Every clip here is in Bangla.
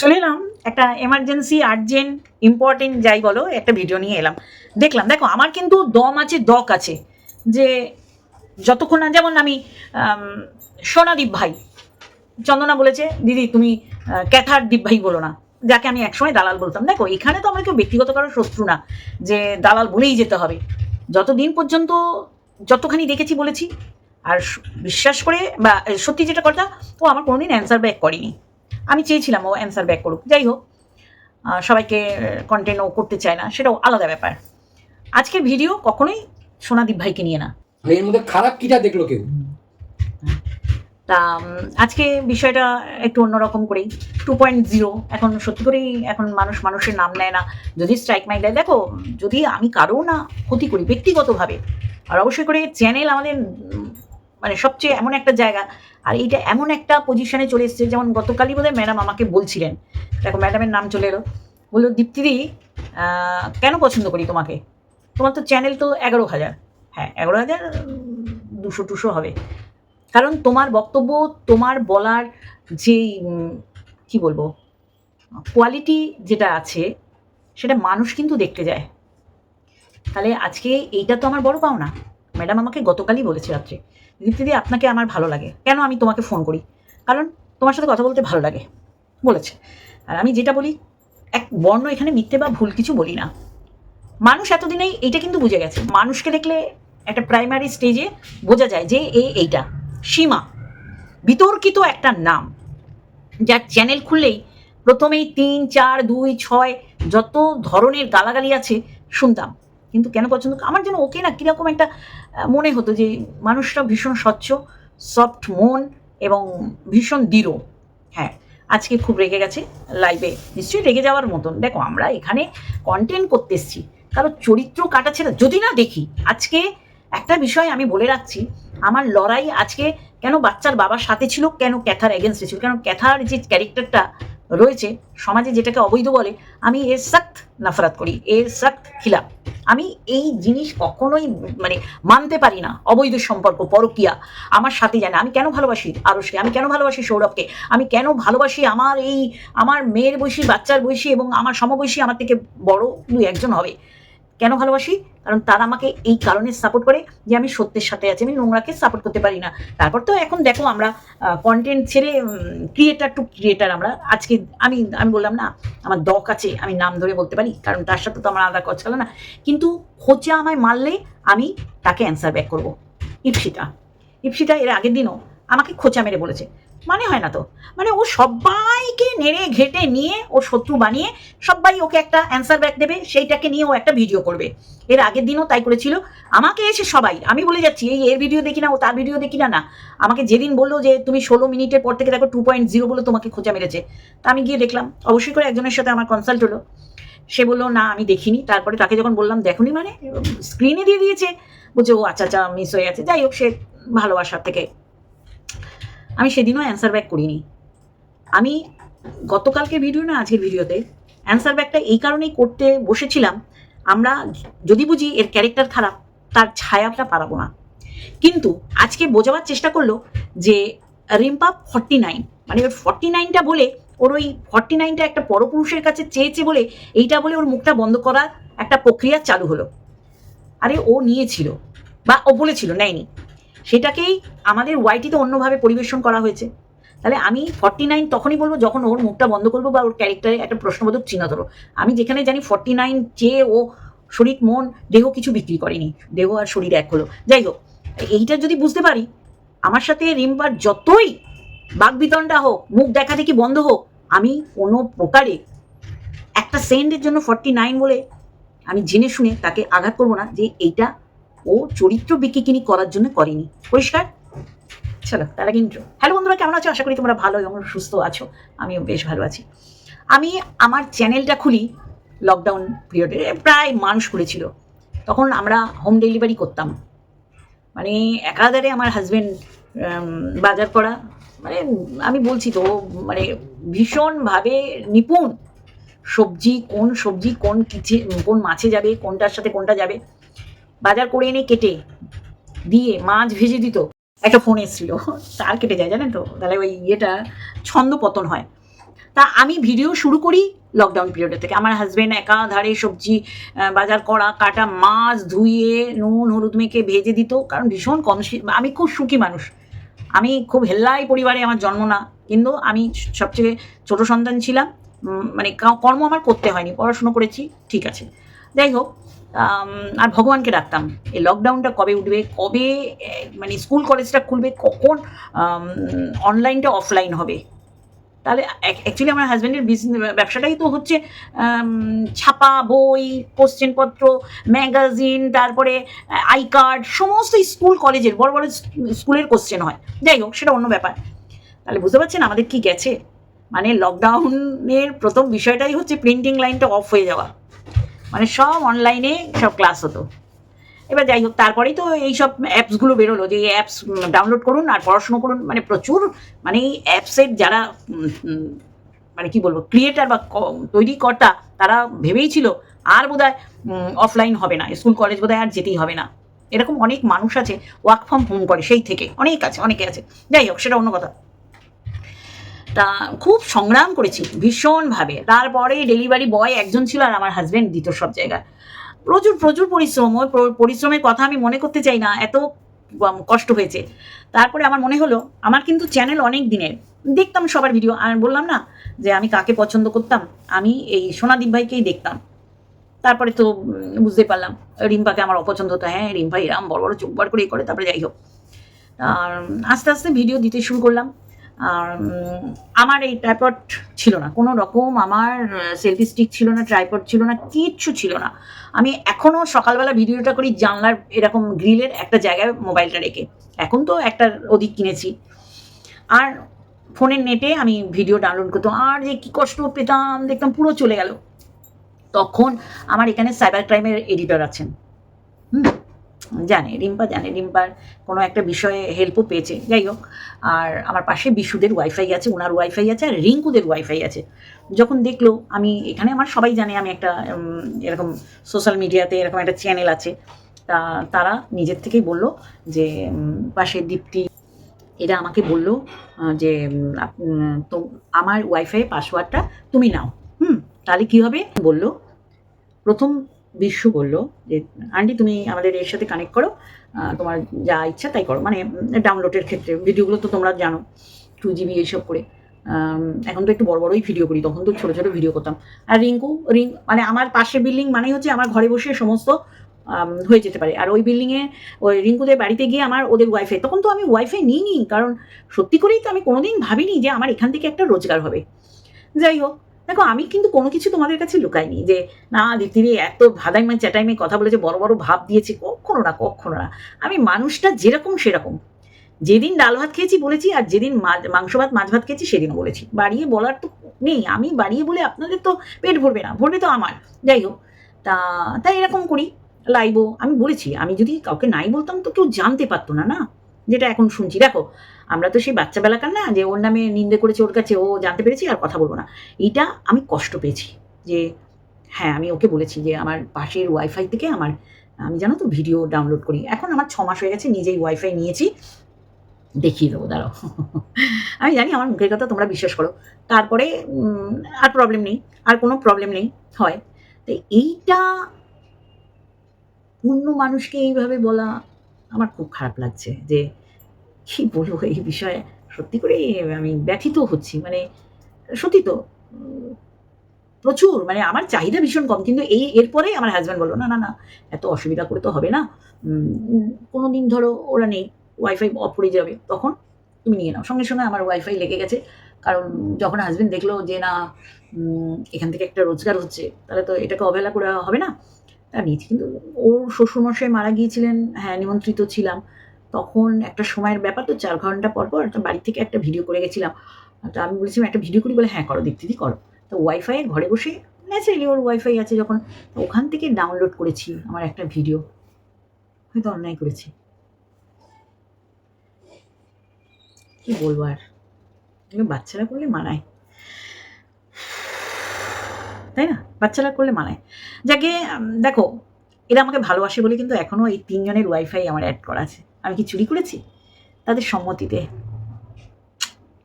চলে এলাম। একটা এমার্জেন্সি আর্জেন্ট ইম্পর্টেন্ট যাই বলো, একটা ভিডিও নিয়ে এলাম। দেখলাম, দেখো, আমার কিন্তু দম আছে দক আছে, যে যতক্ষণ না যেমন আমি সোনাদীপ ভাই, চন্দনা বলেছে, দিদি, তুমি ক্যাথার দীপ ভাই বলো না। যাকে আমি একসময় দালাল বলতাম। দেখো, এখানে তো আমরা কেউ ব্যক্তিগত কারোর শত্রু না, যে দালাল বলেই যেতে হবে। যতদিন পর্যন্ত যতখানি দেখেছি, বলেছি, আর বিশ্বাস করে বা, সত্যি যেটা কথা, ও আমার কোনোদিন অ্যান্সার ব্যাক করেনি। আমি চেয়েছিলাম ও অ্যান্সার ব্যাক করুক। যাই হোক সবাইকে কন্টেন্ট ও করতে চায় না সেটাও আলাদা ব্যাপার। আজকের ভিডিও কখনোই সোনাদীপ ভাইকে নিয়ে না। এর মধ্যে খারাপ কিটা দেখল কেউ? তা আজকে বিষয়টা একটু অন্যরকম করেই। টু পয়েন্ট জিরো এখন সত্যি করেই এখন মানুষ মানুষের নাম নেয় না। যদি স্ট্রাইক মাইক দেয় দেখো যদি আমি কারও না ক্ষতি করি ব্যক্তিগতভাবে আর অবশ্যই করে চ্যানেল আমাদের মানে সবচেয়ে এমন একটা জায়গা। আর এইটা এমন একটা পজিশনে চলে এসছে, যেমন গতকালই বোধহয় ম্যাডাম আমাকে বলছিলেন। দেখো ম্যাডামের নাম চলে এলো। বলল, দীপ্তিদি কেন পছন্দ করি তোমাকে? তোমার তো চ্যানেল তো এগারো হাজার। হ্যাঁ এগারো হাজার দুশো টুশো হবে। কারণ তোমার বক্তব্য, তোমার বলার যে কি বলব কোয়ালিটি যেটা আছে, সেটা মানুষ কিন্তু দেখতে যায় তাহলে আজকে এইটা তো আমার বড় পাওনা। ম্যাডাম আমাকে গতকালই বলেছে রাত্রে দীপ্তিদি আপনাকে আমার ভালো লাগে। কেন আমি তোমাকে ফোন করি? কারণ তোমার সাথে কথা বলতে ভালো লাগে। বলেছে। আর আমি যেটা বলি, এক বর্ণ এখানে মিথ্যে বা ভুল কিছু বলি না। মানুষ এতদিনেই এইটা কিন্তু বুঝে গেছে। মানুষকে দেখলে একটা প্রাইমারি স্টেজে বোঝা যায় যে এ এইটা। সীমা। বিতর্কিত একটা নাম। যার চ্যানেল খুললেই প্রথমেই তিন, চার, দুই, ছয় যত ধরনের গালাগালি আছে শুনতাম। কিন্তু কেন পছন্দ আমার যেন ওকে না কীরকম একটা মনে হতো যে মানুষটা ভীষণ স্বচ্ছ সফট মন এবং ভীষণ দৃঢ়। হ্যাঁ আজকে খুব রেগে গেছে লাইভে নিশ্চয়ই রেগে যাওয়ার মতন। দেখো, আমরা এখানে কন্টেন্ট করতে এসছি। কারও চরিত্র কাটা ছেড়ে যদি না দেখি, আজকে একটা বিষয় আমি বলে রাখছি, আমার লড়াই আজকে কেন বাচ্চার বাবার সাথে ছিল, কেন ক্যাথার এগেনস্টে ছিল, কেন ক্যাথার যে ক্যারেক্টারটা রয়েছে, সমাজে যেটাকে অবৈধ বলে, আমি এর সখ্ত নফরত করি এর সখ্ত খিলাফ। আমি এই জিনিস কখনোই মানে মানতে পারি না। অবৈধ সম্পর্ক, পরকিয়া। আমার সাথে জানে আমি কেন ভালোবাসি আরসকে আমি কেন ভালোবাসি সৌরভকে? আমি কেন ভালোবাসি আমার এই, আমার মেয়ের বয়সী, বাচ্চার বয়সী এবং আমার সমবয়সী আমার থেকে বড় দুই একজন হবে? কেন ভালোবাসি? কারণ তারা আমাকে এই কারণে সাপোর্ট করে যে আমি সত্যের সাথে আছি, আমি নোংরাকে সাপোর্ট করতে পারি না। তারপর তো এখন দেখো আমরা কন্টেন্ট ছেড়ে ক্রিয়েটার টু ক্রিয়েটার আমরা আজকে আমি আমি বললাম না, আমার দক আছে, আমি নাম ধরে বলতে পারি, কারণ তার সাথে তো আমার আলাদা কথা না। কিন্তু খোঁচা আমায় মারলে আমি তাকে অ্যান্সার ব্যাক করব। ইপসিতা ইপসিতা এর আগের দিনও আমাকে খোঁচা মেরে বলেছে। মানে হয় না তো? মানে ও সবাইকে নেড়ে ঘেটে নিয়ে ও শত্রু বানিয়ে সবাই ওকে একটা অ্যান্সার ব্যাক দেবে, সেইটাকে নিয়ে ও একটা ভিডিও করবে। এর আগের দিনও তাই করেছিল। আমাকে এসে সবাই, আমি বলে যাচ্ছি, এই এর ভিডিও দেখি না, ও তার ভিডিও দেখি না না। আমাকে যেদিন বলল যে, তুমি ষোলো মিনিটের পর থেকে দেখো টু পয়েন্ট জিরো বলে তোমাকে খোঁজা মেরেছে। তা আমি গিয়ে দেখলাম, অবশ্যই করে একজনের সাথে আমার কনসাল্ট হলো। সে বলল, না, আমি দেখিনি। তারপরে তাকে যখন বললাম দেখুনি মানে? স্ক্রিনে দিয়ে দিয়েছে। বলছে, ও আচ্ছা আচ্ছা মিস হয়ে গেছে। যাই হোক, সে ভালোবাসার থেকে আমি সেদিনও অ্যান্সার ব্যাক করিনি। আমি গতকালকে ভিডিও না আজকের ভিডিওতে অ্যান্সার ব্যাকটা এই কারণেই করতে বসেছিলাম, আমরা যদি বুঝি এর ক্যারেক্টার খারাপ, তার ছায়াটা পারাবো না। কিন্তু আজকে বোঝাবার চেষ্টা করল যে রিম্পা ফর্টি নাইন মানে ওর ফর্টি নাইনটা বলে ওর ওই ফর্টি নাইনটা একটা পরপুরুষের কাছে চেয়েছে বলে, এইটা বলে ওর মুখটা বন্ধ করার একটা প্রক্রিয়া চালু হলো। আরে ও নিয়েছিল, বা ও বলেছিল, নেয়নি। সেটাকেই আমাদের ওয়াইটিতে অন্যভাবে পরিবেশন করা হয়েছে। তাহলে আমি ফর্টি নাইন তখনই বলব যখন ওর মুখটা বন্ধ করব বা ওর ক্যারেক্টারে একটা প্রশ্নবোধক চিহ্ন ধরো। আমি যেখানে জানি ফর্টি নাইন চেয়ে ও শরীর, মন, দেহ কিছু বিক্রি করেনি। দেহ আর শরীর এক হলো। যাই হোক, এইটা যদি বুঝতে পারি, আমার সাথে রিম্বার যতই বাগবিতণ্ডা হোক, মুখ দেখা দেখি বন্ধ হোক, আমি কোনো প্রকারে একটা সেকেন্ডের জন্য ফর্টি নাইন বলে আমি জেনে শুনে তাকে আঘাত করব না যে এইটা ও চরিত্র বিকিকিনি করার জন্য করেনি। পরিষ্কার? চলো তারা কিন্তু হ্যালো বন্ধুরা, কেমন আছো? আশা করি তোমরা ভালো এবং সুস্থ আছো। আমিও বেশ ভালো আছি। আমি আমার চ্যানেলটা খুলি লকডাউন পিরিয়ডে প্রায় মানুষ খুলেছিল। তখন আমরা হোম ডেলিভারি করতাম। মানে একাধারে আমার হাজব্যান্ড বাজার করা মানে আমি বলছি তো মানে ভীষণভাবে নিপুণ। সবজি কোন সবজি, কোন কিচে, কোন মাছে যাবে, কোনটার সাথে কোনটা যাবে। বাজার করে এনে কেটে দিয়ে মাছ ভেজে দিত। একটা ফোন এসেছিল তার কেটে যায় জানেন তো? তাহলে ওই ইয়েটা ছন্দ পতন হয়। তা আমি ভিডিও শুরু করি লকডাউন পিরিয়ডের থেকে। আমার হাজবেন্ড একাধারে সবজি আহ, বাজার করা কাটা মাছ ধুয়ে নুন হলুদ মেখে ভেজে দিত কারণ ভীষণ কম আমি খুব সুখী মানুষ। আমি খুব হেল্লাই পরিবারে আমার জন্ম না কিন্তু আমি সবচেয়ে ছোট সন্তান ছিলাম। মানে কর্ম আমার করতে হয়নি পড়াশুনো করেছি ঠিক আছে। যাই হোক আর ভগবানকে ডাকতাম। এই লকডাউনটা কবে উঠবে, কবে মানে স্কুল কলেজটা খুলবে, কখন অনলাইনটা অফলাইন হবে? তাহলে অ্যাকচুয়ালি আমার হাজব্যান্ডের ব্যবসাটাই তো হচ্ছে ছাপা বই কোশ্চেনপত্র ম্যাগাজিন তারপরে আই কার্ড সমস্ত স্কুল কলেজের বড় বড় স্কুলের কোশ্চেন হয়। যাই হোক, সেটা অন্য ব্যাপার। তাহলে বুঝতে পারছেন আমাদের কি গেছে? মানে লকডাউনের প্রথম বিষয়টাই হচ্ছে প্রিন্টিং লাইনটা অফ হয়ে যাওয়া। মানে সব অনলাইনে সব ক্লাস হতো। এবার যাই হোক, তারপরেই তো এইসব অ্যাপসগুলো বেরোলো যে এই অ্যাপস ডাউনলোড করুন আর পড়াশুনো করুন মানে প্রচুর মানে এই অ্যাপসের যারা মানে কি বলব ক্রিয়েটার বা তৈরি কর্তা তারা ভেবেই ছিল আর বোধহয় অফলাইন হবে না স্কুল কলেজ বোধহয় আর যেতেই হবে না। এরকম অনেক মানুষ আছে ওয়ার্ক ফ্রম হোম করে, সেই থেকে অনেক আছে, অনেকে আছে। যাই হোক, সেটা অন্য কথা। তা খুব সংগ্রাম করেছি, ভীষণভাবে। তারপরে ডেলিভারি বয় একজন ছিল আর আমার হাজব্যান্ড দিত সব জায়গায়। প্রচুর প্রচুর পরিশ্রম, ওই পরিশ্রমের কথা আমি মনে করতে চাই না, এত কষ্ট হয়েছে। তারপরে আমার মনে হলো, আমার কিন্তু চ্যানেল অনেক দিনের। দেখতাম সবার ভিডিও আর বললাম না যে আমি কাকে পছন্দ করতাম, আমি এই সোনাদীপ ভাইকেই দেখতাম। তারপরে তো বুঝতে পারলাম, রিম্পাকে আমার অপছন্দ হতো হ্যাঁ রিম্পা এরাম বড় বড় চোখ বার করে করে, তারপরে যাই হোক। আর আস্তে আস্তে ভিডিও দিতে শুরু করলাম। আর আমার এই ট্রাইপড ছিল না। কোনো রকম আমার সেলফি স্টিক ছিল না ট্রাইপড ছিল না, কিচ্ছু ছিল না। আমি এখনও সকালবেলা ভিডিওটা করি জানলার এরকম গ্রিলের একটা জায়গায় মোবাইলটা রেখে। এখন তো একটা ওদিক কিনেছি। আর ফোনের নেটে আমি ভিডিও ডাউনলোড করতাম। আর যে কী কষ্ট পেতাম, দেখতাম পুরো চলে গেল। তখন আমার এখানে সাইবার ক্রাইমের এডিটর আছেন। জানে, রিম্পা জানে। রিম্পার কোনো একটা বিষয়ে হেল্পও পেয়েছে। যাই হোক, আর আমার পাশে বিশুদের ওয়াইফাই আছে ওনার ওয়াইফাই আছে, আর রিঙ্কুদের ওয়াইফাই আছে। যখন দেখল, আমি এখানে আমার সবাই জানে আমি একটা এরকম সোশ্যাল মিডিয়াতে এরকম একটা চ্যানেল আছে। তা, তারা নিজের থেকেই বলল যে পাশে দীপ্তি, এরা আমাকে বলল যে তো আমার ওয়াইফাই পাসওয়ার্ডটা তুমি নাও। হুম, তাহলে কী হবে? বলল, প্রথম বিশ্ব বলল যে, আন্টি, তুমি আমাদের এর সাথে কানেক্ট করো। তোমার যা ইচ্ছা তাই করো। মানে ডাউনলোডের ক্ষেত্রে, ভিডিওগুলো তো তোমরা জানো টু জিবি এইসব করে। এখন তো একটু বড় বড়ই ভিডিও করি, তখন তো ছোটো ছোটো ভিডিও করতাম। আর রিঙ্কু রিং মানে আমার পাশে বিল্ডিং মানেই হচ্ছে আমার ঘরে বসে সমস্ত হয়ে যেতে পারে। আর ওই বিল্ডিংয়ে ওই রিঙ্কুদের বাড়িতে গিয়ে আমার ওদের ওয়াইফাই তখন তো আমি ওয়াইফাই নিইনি, কারণ সত্যি করেই তো আমি কোনোদিন ভাবিনি যে আমার এখান থেকে একটা রোজগার হবে। যাই হোক দেখো, আমি কিন্তু কোনো কিছু তোমাদের কাছে লুকাইনি যে, না দিদিরে এত ভাদাই ভাদাইমে চ্যাটাইমে কথা বলেছে, বড় বড় ভাব দিয়েছে, কখনো না কখনো না। আমি মানুষটা যেরকম সেরকম। যেদিন ডাল ভাত খেয়েছি বলেছি, আর যেদিন মাংস ভাত, মাছ ভাত খেয়েছি সেদিনও বলেছি। বাড়িয়ে বলার তো নেই। আমি বাড়িয়ে বলে আপনাদের তো পেট ভরবে না, ভরবে তো আমার। যাই হোক, তা তাই এরকম করি, লাইবো। আমি বলেছি, আমি যদি কাউকে নাই বলতাম তো কেউ জানতে পারতো না না? যেটা এখন শুনছি। দেখো আমরা তো সেই বাচ্চা বেলাকার না, যে ওর নামে নিন্দে করেছে ওর কাছে, ও জানতে পেরেছি আর কথা বলব না। এইটা আমি কষ্ট পেয়েছি যে হ্যাঁ আমি ওকে বলেছি যে, আমার পাশের ওয়াইফাই থেকে আমার, আমি জানো তো ভিডিও ডাউনলোড করি। এখন আমার ছ মাস হয়ে গেছে, নিজেই ওয়াইফাই নিয়েছি। দেখিয়ে দেবো, দাঁড়াও। আমি জানি আমার মুখের কথা তোমরা বিশ্বাস করো। তারপরে আর প্রবলেম নেই, আর কোনো প্রবলেম নেই, হয়। তো এইটা অন্য মানুষকে এইভাবে বলা আমার খুব খারাপ লাগছে যে কি বলব? এই বিষয়ে সত্যি করে আমি ব্যথিত হচ্ছি। মানে সত্যি তো, প্রচুর মানে আমার চাহিদা ভীষণ কম, কিন্তু এই এরপরে আমার হাজব্যান্ড বলল, না না না, এত অসুবিধা করে তো হবে না। কোনো দিন ধরো ওরা নেই ওয়াইফাই অফ করে যাবে, তখন তুমি নিয়ে নাও। সঙ্গে সঙ্গে আমার ওয়াইফাই লেগে গেছে, কারণ যখন হাজব্যান্ড দেখল যে, না এখান থেকে একটা রোজগার হচ্ছে, তাহলে তো এটাকে অবহেলা করে হবে না। তা নিয়েছি, কিন্তু ওর শ্বশুরমশাই মারা গিয়েছিলেন হ্যাঁ নিমন্ত্রিত ছিলাম। তখন একটা সময়ের ব্যাপার, তো চার ঘণ্টা পর পর বাড়ি থেকে একটা ভিডিও করে গেছিলাম। তো আমি বলেছিলাম, একটা ভিডিও করি? বলে হ্যাঁ করো দীপ্তিদি করো। তো ওয়াইফাই ঘরে বসে ন্যাচারালি ওর ওয়াইফাই আছে যখন। ওখান থেকে ডাউনলোড করেছি আমার একটা ভিডিও হয়তো অন্যায় করেছি। কি বলব আর? বাচ্চারা করলে মানায়। তাই না? বাচ্চারা করলে মানায়। যাকে দেখো, এরা আমাকে ভালোবাসে বলে কিন্তু এখনও এই তিনজনের ওয়াইফাই আমার অ্যাড করা আছে। আমি কি চুরি করেছি? তাদের সম্মতিতে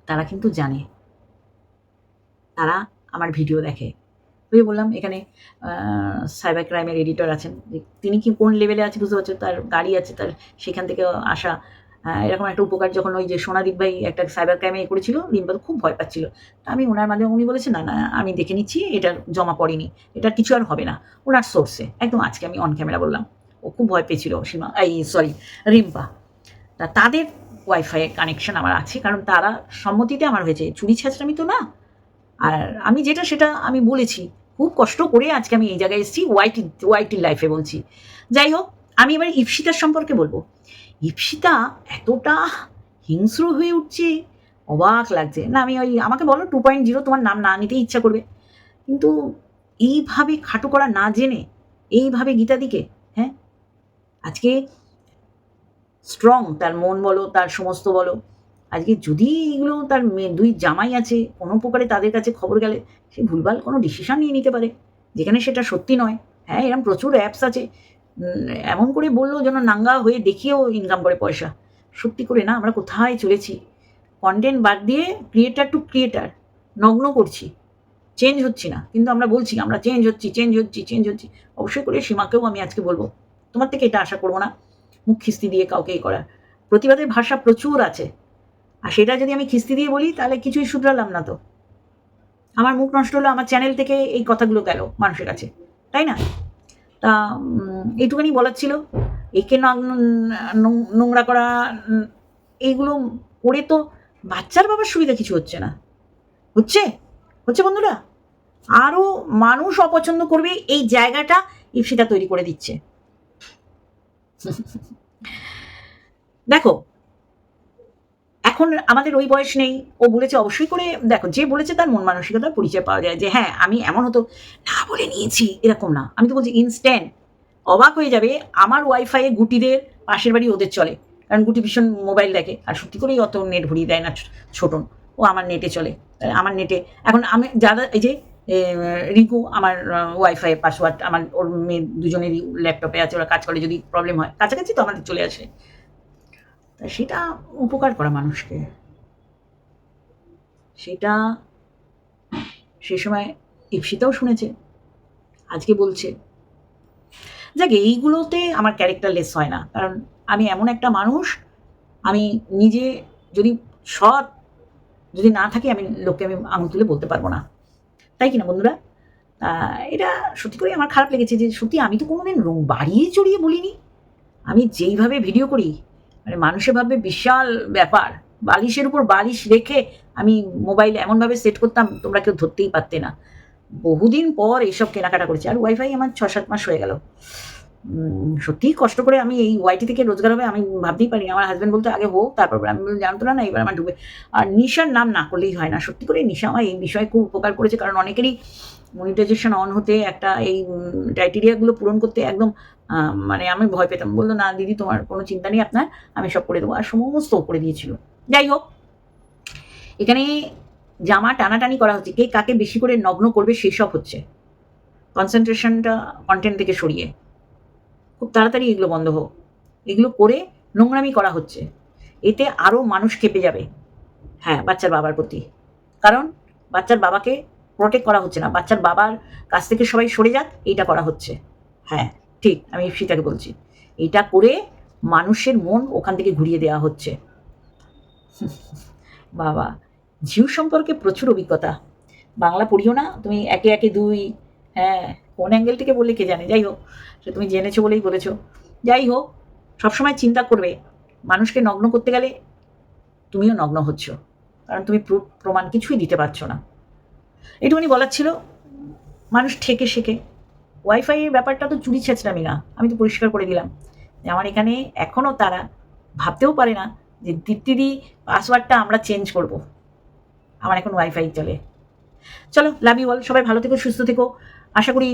তারা কিন্তু জানে। তারা আমার ভিডিও দেখে। ওই বললাম, এখানে সাইবার ক্রাইমের এডিটর আছেন। তিনি কি কোন লেভেলে আছে বুঝতে পারছ তার গাড়ি আছে, তার সেখান থেকে আসা। এরকম একটা উপকার যখন ওই যে সোনাদীপ ভাই একটা সাইবার ক্রাইমে করেছিল রিম্পা তো খুব ভয় পাচ্ছিল। তা আমি ওনার মাধ্যমে উনি বলেছেন না না, আমি দেখে নিচ্ছি, এটা জমা পড়েনি। এটা কিছু আর হবে না। ওনার সোর্সে একদম আজকে আমি অন ক্যামেরা বললাম। ও খুব ভয় পেয়েছিল সীমা, এই সরি রিম্পা। তা তাদের ওয়াইফাই কানেকশন আমার আছে, কারণ তারা সম্মতিতে আমার হয়েছে। চুরি ছাঁচড়ামি তো না। আর আমি যেটা সেটা আমি বলেছি, খুব কষ্ট করে আজকে আমি এই জায়গায় এসেছি ওয়াইটি ওয়াইটি লাইফে বলছি। যাই হোক, আমি এবার ইপসিতার সম্পর্কে বলব। ইপসিতা এতটা হিংস্র হয়ে উঠছে, অবাক লাগছে। না, আমি ওই, আমাকে বলো টু পয়েন্ট জিরো তোমার নাম না নিতে ইচ্ছা করবে। কিন্তু এইভাবে খাটো করা না জেনে, এইভাবে গীতাদিকে হ্যাঁ আজকে স্ট্রং তার মন বলো, তার সমস্ত বলো। আজকে যদি এগুলো তার মেয়ে দুই জামাই আছে, কোনো প্রকারে তাদের কাছে খবর গেলে, সে ভুলভাল কোনো ডিসিশান নিয়ে নিতে পারে। যেখানে সেটা সত্যি নয়। হ্যাঁ এরকম প্রচুর অ্যাপস আছে। এমন করে বলল যেন নাঙ্গা হয়ে দেখিয়েও ইনকাম করে পয়সা। সত্যি করে না, আমরা কোথায় চলেছি? কন্টেন্ট বাদ দিয়ে ক্রিয়েটার টু ক্রিয়েটার নগ্ন করছি। চেঞ্জ হচ্ছি না। কিন্তু আমরা বলছি, আমরা চেঞ্জ হচ্ছি চেঞ্জ হচ্ছি চেঞ্জ হচ্ছি। অবশ্যই করে সীমাকেও আমি আজকে বলব। তোমার থেকে এটা আশা করব না। মুখ খিস্তি দিয়ে কাউকে করার। প্রতিবাদের ভাষা প্রচুর আছে। আর সেটা যদি আমি খিস্তি দিয়ে বলি, তাহলে কিছুই শুধরালাম না তো। আমার মুখ নষ্ট হলো, আমার চ্যানেল থেকে এই কথাগুলো গেল মানুষের কাছে। তাই না? তা এইটুখানি বলার ছিল। একে নোংরা করা এইগুলো করে তো বাচ্চার বাবার সুবিধা কিছু হচ্ছে না। হচ্ছে? হচ্ছে বন্ধুরা? আরও মানুষ অপছন্দ করবে এই জায়গাটা ইপসিতা তৈরি করে দিচ্ছে। দেখো, এখন আমাদের ওই বয়স নেই, ও বলেছে অবশ্যই করে, দেখো, যে বলেছে তার মন মানসিকতার পরিচয় পাওয়া যায় যে হ্যাঁ আমি এমন হতো, না বলে নিয়েছি, এরকম না। আমি তো বলছি ইনস্ট্যান্ট অবাক হয়ে যাবে, আমার ওয়াইফাইয়ে গুটিদের পাশের বাড়ি ওদের চলে। কারণ গুটি ভীষণ মোবাইল দেখে, আর সত্যি করেই অত নেট ভরিয়ে দেয় না ছোটন ও আমার নেটে চলে আমার নেটে এখন আমি যারা, এই যে এ, রিঙ্কু আমার ওয়াইফাই পাসওয়ার্ড আমার ওর মেয়ে দুজনেরই ল্যাপটপে আছে ওরা কাজ করে যদি প্রবলেম হয়। কাছাকাছি তো আমাদের চলে আসে। তা সেটা উপকার করা মানুষকে। সেটা সে সময় ইপসিতাও শুনেছে আজকে বলছে। যাক এইগুলোতে আমার ক্যারেক্টারলেস হয় না। কারণ আমি এমন একটা মানুষ আমি নিজে যদি সৎ যদি না থাকে আমি লোককে আমি আঙুল তুলে বলতে পারব না। তাই কিনা বন্ধুরা? এটা সত্যি করে আমার খারাপ লেগেছে যে সত্যি আমি তো কোনোদিন রং বাড়িয়ে চড়িয়ে বলিনি। আমি যেইভাবে ভিডিও করি মানে মানুষের ভাববে বিশাল ব্যাপার। বালিশের উপর বালিশ রেখে আমি মোবাইল এমনভাবে সেট করতাম, তোমরা কেউ ধরতেই পারতে না। বহুদিন পর এইসব কেনাকাটা করেছি। আর ওয়াইফাই আমার ছ সাত মাস হয়ে গেল। সত্যিই কষ্ট করে আমি এই ওয়াইটি থেকে রোজগার হবে, আমি ভাবতেই পারি আমার হাজব্যান্ড বলতে, আগে হোক তারপর আমি জানতো না এবার আমার ডুবে আর নিশার নাম না করলেই হয় না। সত্যি করে নিশা আমার এই বিষয়ে খুব উপকার করেছে, কারণ অনেকেরই মনিটাইজেশন অন হতে একটা এই ক্রাইটেরিয়াগুলো পূরণ করতে একদম মানে আমি ভয় পেতাম। বলল, না, দিদি, তোমার কোনো চিন্তা নেই আপনার, আমি সব করে দেবো। আর সমস্ত করে দিয়েছিল। যাই হোক, এখানে জামা টানাটানি করা হচ্ছে। কে কাকে বেশি করে নগ্ন করবে, সেসব হচ্ছে। কনসেন্ট্রেশনটা কন্টেন্ট থেকে সরিয়ে। খুব তাড়াতাড়ি এগুলো বন্ধ হোক। এগুলো করে নোংরামি করা হচ্ছে। এতে আরও মানুষ খেপে যাবে। হ্যাঁ বাচ্চার বাবার প্রতি। কারণ বাচ্চার বাবাকে প্রোটেক্ট করা হচ্ছে না। বাচ্চার বাবার কাছ থেকে সবাই সরে যাক, এইটা করা হচ্ছে। হ্যাঁ ঠিক, আমি সেটাকে বলছি। এটা করে মানুষের মন ওখান থেকে ঘুরিয়ে দেওয়া হচ্ছে। বাবা ঝিউ সম্পর্কে প্রচুর অভিজ্ঞতা। বাংলা পড়িও না? তুমি একে একে দুই হ্যাঁ কোন অ্যাঙ্গেল থেকে বললে কে জানে? যাই হোক সে তুমি জেনেছো বলেই বলেছ। যাই হোক, সবসময় চিন্তা করবে, মানুষকে নগ্ন করতে গেলে তুমিও নগ্ন হচ্ছ, কারণ তুমি প্রমাণ কিছুই দিতে পারছ না। এটুকুনি বলার ছিল, মানুষ ঠেকে শেখে। ওয়াইফাই এর ব্যাপারটা তো চুরি ছেঁচড়ামি না, আমি তো পরিষ্কার করে দিলাম। যে আমার এখানে এখনও তারা ভাবতেও পারে না যে দীপ্তিদি পাসওয়ার্ডটা আমরা চেঞ্জ করব। আমার এখন ওয়াইফাই চলে। চলো লাভ ইউ বল সবাই ভালো থেকো, সুস্থ থেকো। আশা করি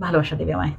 ভালোবাসা দেবে আমায়।